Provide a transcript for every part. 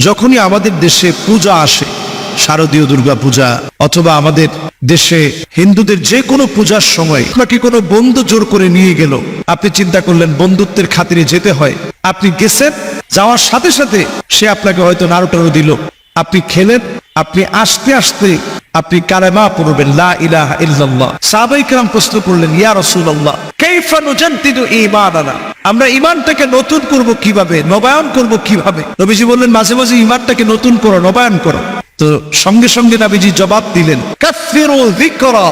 যখনই আমাদের দেশে পূজা আসে, শারদীয় দুর্গা পূজা, অথবা আমাদের দেশে হিন্দুদের যে কোনো পূজার সময় আপনাকে কোনো বন্ধু জোর করে নিয়ে গেল, আপনি চিন্তা করলেন বন্ধুত্বের খাতিরে যেতে হয়। আপনি গেছেন, যাওয়ার সাথে সাথে সে আপনাকে হয়তো নাড়ু টাড়ু দিল। আপনি খেলেন আপনি আসতে আসতে আপনি কালেমা পড়বেন লা ইলাহা ইল্লাল্লাহ সাহাবাই کرام প্রশ্ন করলেন ইয়া রাসূলুল্লাহ কাইফা নুজাদ্দিদু ঈমানানা আমরা ঈমানটাকে নতুন করব কিভাবে নবায়ন করব কিভাবে নবীজি বললেন মাঝে মাঝে ঈমানটাকে নতুন করো নবায়ন করো তো সঙ্গে সঙ্গে নবীজি জবাব দিলেন কাফিরু যিকরা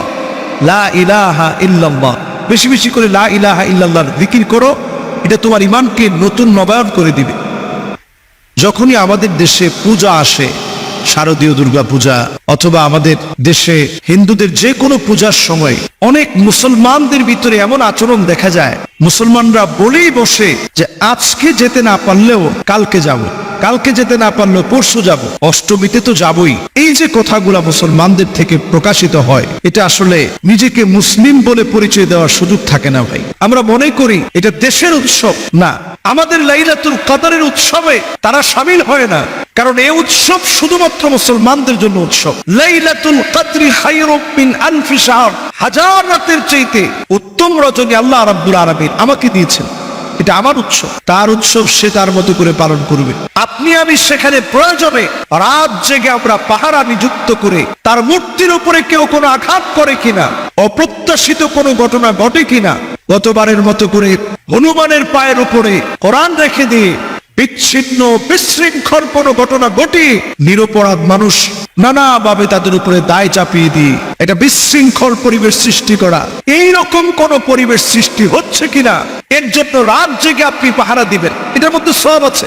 লা ইলাহা ইল্লাল্লাহ বেশি বেশি করে লা ইলাহা ইল্লাল্লাহর জিকির করো এটা তোমার ঈমানকে নতুন নবায়ন করে দিবে যখনই আমাদের দেশে পূজা আসে শারদীয় দুর্গা পূজা অথবা আমাদের দেশে হিন্দুদের যে কোনো পূজার সময় অনেক মুসলমানদের ভিতরে এমন আচরণ দেখা যায়। মুসলমানরা বলেই বসে যে আজকে যেতে না পারলেও কালকে যাব, কালকে যেতে না পারলেও পরশু যাব, অষ্টমীতে তো যাবই। এই যে কথাগুলা মুসলমানদের থেকে প্রকাশিত হয়, এটা আসলে নিজেকে মুসলিম বলে পরিচয় দেওয়ার সুযোগ থাকে না ভাই। আমরা মনে করি এটা দেশের উৎসব না, আমাদের লাইলাতুল কাদারের উৎসবে তারা সামিল হয় না। কারণ এই উৎসব শুধুমাত্র মুসলমানদের জন্য উৎসব। লাইলাতুল কাদরি খায়রুম মিন আলফি শাহর। হাজার রাতের চাইতে উত্তম রজনী আল্লাহ রাব্বুল আলামিন আমাকে দিয়েছেন। এটা আমার উৎসব। তার উৎসব সে তার মতো করে পালন করবে। আপনি আমি সেখানে প্রয়োজনে রাত জেগে আমরা পাহারা নিযুক্ত করে তার মূর্তির উপরে কেউ কোনো আঘাত করে কিনা, অপ্রত্যাশিত কোনো ঘটনা ঘটে কিনা, গতবারের মতো করে হনুমানের পায়ের উপরে কোরআন রেখে দিয়ে বিচ্ছিন্ন, বিশৃঙ্খল কোনো ঘটনা ঘটে, নিরপরাধ মানুষ নানাভাবে তাদের উপরে দায় চাপিয়ে দিয়ে এটা বিশৃঙ্খল পরিবেশ সৃষ্টি করা। এই রকম কোন পরিবেশ সৃষ্টি হচ্ছে কিনা? এর জন্য রাত জেগে আপনি পাহারা দিবেন। এটার মধ্যে সব আছে।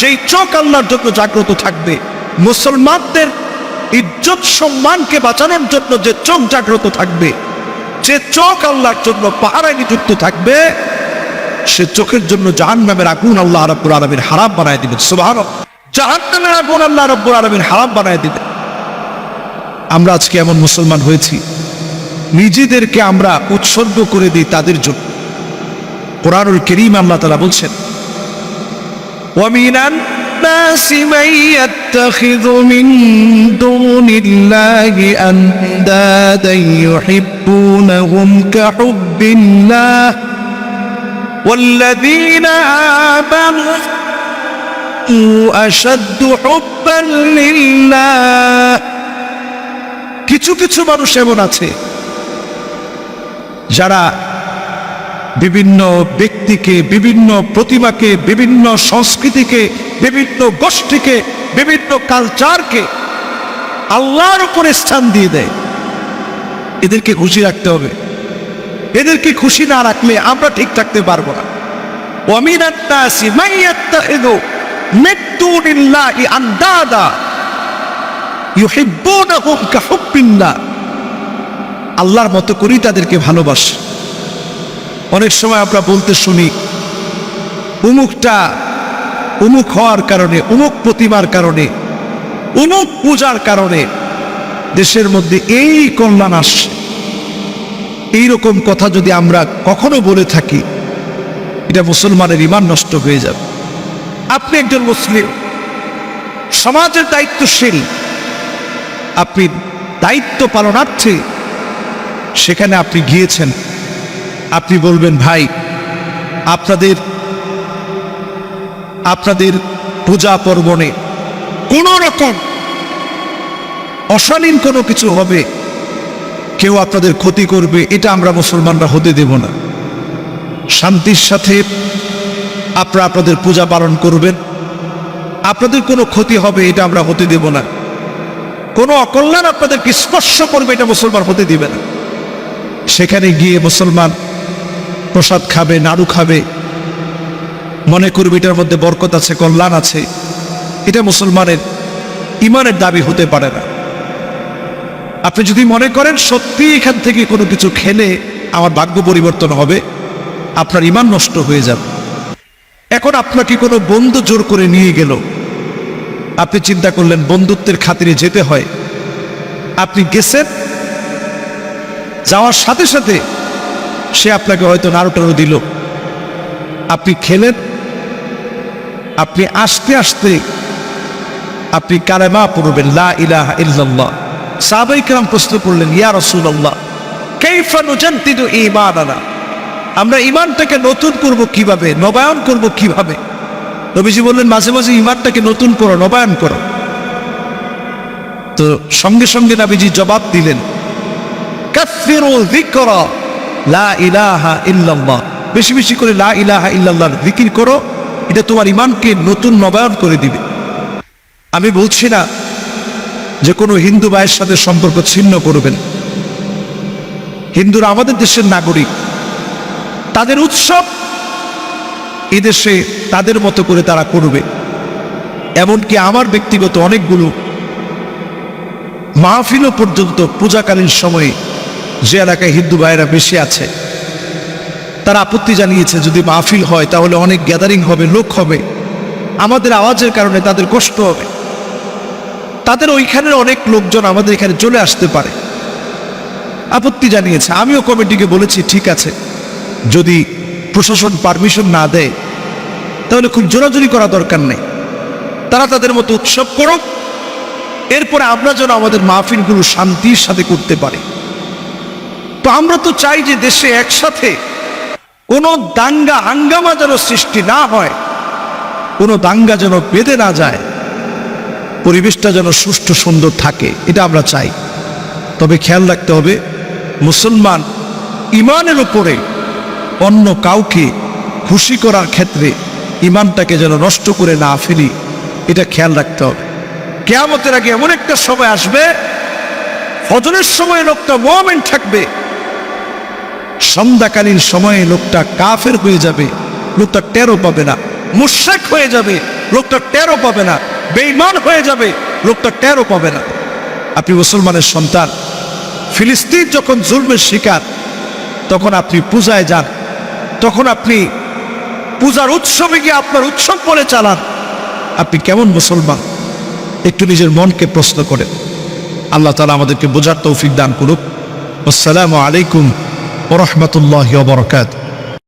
যেই চোখ আল্লাহর জন্য জাগ্রত থাকবে। মুসলমানদের ইজ্জত সম্মানকে বাঁচানোর জন্য যে চোখ জাগ্রত থাকবে, যে চোখ আল্লাহর জন্য পাহারায় নিযুক্ত থাকবে সে চোখের জন্য জাহান নামের আগুন আল্লাহ রব্বুর আলমীর হারাম বানায় দিবেন সুবাহ জাহান নামের আগুন আল্লাহ রব্বুর আলমীর হারাম বানায় দিবেন আমরা আজকে এমন মুসলমান হয়েছি নিজেদেরকে আমরা উৎসর্গ করে দিই তাদের জন্য কোরআনুল করিম আল্লাহ তালা বলছেন ومن الناس من يتخذ من دون الله أندادا يحبونهم كحب الله والذين آمنوا أشد حبا لله কিছু কিছু মানুষ এমন আছে যারা বিভিন্ন ব্যক্তিকে বিভিন্ন প্রতিমাকে বিভিন্ন সংস্কৃতিকে বিভিন্ন গোষ্ঠীকে বিভিন্ন কালচারকে আল্লাহর উপরে স্থান দিয়ে দেয় এদেরকে খুশি রাখতে হবে এদেরকে খুশি না রাখলে আমরা ঠিক থাকতে পারব না। আল্লাহর মতো করি তাদেরকে ভালোবাসে। অনেক সময় আমরা বলতে শুনি, উমুকটা উমুক হওয়ার কারণে, উমুক প্রতিমার কারণে, উমুক পূজার কারণে দেশের মধ্যে এই কল্যাণ আসছে। এইরকম কথা যদি আমরা কখনো বলে থাকি, এটা মুসলমানের ইমান নষ্ট হয়ে যাবে। আপনি একজন মুসলিম, সমাজের দায়িত্বশীল, আপনি দায়িত্ব পালনার্থে, সেখানে আপনি গিয়েছেন, আপনি বলবেন, ভাই, আপনাদের আপনাদের পূজা পর্বণে কোন রকম অশালীন কোনো কিছু হবে কেউ আপনাদের ক্ষতি করবে, এটা আমরা মুসলমানরা হতে দেব না। শান্তির সাথে আপনারা আপনাদের পূজা পালন করবেন। আপনাদের কোনো ক্ষতি হবে, এটা আমরা হতে দেব না। কোনো অকল্যাণ আপনাদেরকে স্পর্শ করবে, এটা মুসলমান হতে দিবে না। সেখানে গিয়ে মুসলমান প্রসাদ খাবে, নাড়ু খাবে, মনে করবে এটার মধ্যে বরকত আছে, কল্যাণ আছে। এটা মুসলমানের ইমানের দাবি হতে পারে না। আপনি যদি মনে করেন সত্যি এখান থেকে কোনো কিছু খেলে আমার ভাগ্য পরিবর্তন হবে, আপনার ইমান নষ্ট হয়ে যাবে। এখন আপনাকে কোনো বন্ধু জোর করে নিয়ে গেল। আপনি চিন্তা করলেন, বন্ধুত্বের খাতিরে যেতে হয়। আপনি গেছেন। যাওয়ার সাথে সাথে সে আপনাকে হয়তো নাড়ু টাড়ু দিল। আপনি খেলেন। আপনি আসতে আসতে আপনি কালেমা পড়বেন, লা ইলাহা ইল্লাল্লাহ। সাহাবাই কেরাম প্রশ্ন করলেন, ইয়া ঈমানানা? আমরা ইমানটাকে নতুন করব কীভাবে? নবায়ন করব কীভাবে? নবীজি বললেন, মাঝে মাঝে ইমানটাকে নতুন করো, নবায়ন করো। তো সঙ্গে সঙ্গে নবীজি জবাব দিলেন ইল্লাল্লাহ। বেশি বেশি করে লা ইলাহা ইল্লাল্লাহর জিকির করো, এটা তোমার ইমানকে নতুন নবায়ন করে দিবে। আমি বলছি না যে কোনো হিন্দু ভাইয়ের সাথে সম্পর্ক ছিন্ন করবেন। হিন্দুরা আমাদের দেশের নাগরিক। তাদের উৎসব এদেশে তাদের মতো করে তারা করবে। এমনকি আমার ব্যক্তিগত অনেকগুলো মাহফিলও পর্যন্ত পূজাকালীন সময়ে যে এলাকায় হিন্দু ভাইয়েরা বেশি আছে, তারা আপত্তি জানিয়েছে, যদি মাহফিল হয় তাহলে অনেক গ্যাদারিং হবে, লোক হবে। আমাদের আওয়াজের কারণে তাদের কষ্ট হবে। তাদের ওইখানের অনেক লোকজন আমাদের এখানে চলে আসতে পারে। আপত্তি জানিয়েছে। আমিও কমিটিকে বলেছি, ঠিক আছে। যদি প্রশাসন পারমিশন না দেয়, তাহলে খুব জোরাজুরি করা দরকার নেই। তারা তাদের মতো উৎসব করুক। এরপরে আমরা যেন আমাদের মাহফিলগুলো শান্তির সাথে করতে পারি। তো আমরা তো চাই যে দেশে একসাথে কোনো দাঙ্গা হাঙ্গামা যেন সৃষ্টি না হয়, কোনো দাঙ্গা যেন বেঁধে না যায়। পরিবেশটা যেন সুষ্ঠু, সুন্দর থাকে, এটা আমরা চাই। তবে খেয়াল রাখতে হবে, মুসলমান ইমানের উপরে অন্য কাউকে খুশি করার ক্ষেত্রে ইমানটাকে যেন নষ্ট করে না ফেলি, এটা খেয়াল রাখতে হবে। কেয়ামতের আগে এমন একটা সময় আসবে, ফজরের সময় লোকটা মোমেন্ট থাকবে, সন্ধ্যাকালীন সময়ে লোকটা কাফের হয়ে যাবে, লোকটা টেরো পাবে না মুশাক হয়ে যাবে, লোকটা টেরো পাবে না। বেঈমান হয়ে যাবে, লোকটা টেরো পাবে না। আপনি মুসলমানের সন্তান। ফিলিস্তিন যখন জুলমের শিকার, তখন আপনি পূজায় যান। তখন আপনি পূজার উৎসবে গিয়ে আপনার উৎসব বলে চালান। আপনি কেমন মুসলমান? একটু নিজের মনকে প্রশ্ন করেন। আল্লাহ তালা আমাদেরকে বোঝার তৌফিক দান করুক। আসসালামু আলাইকুম ওরহমতুল্লাহ বরকাত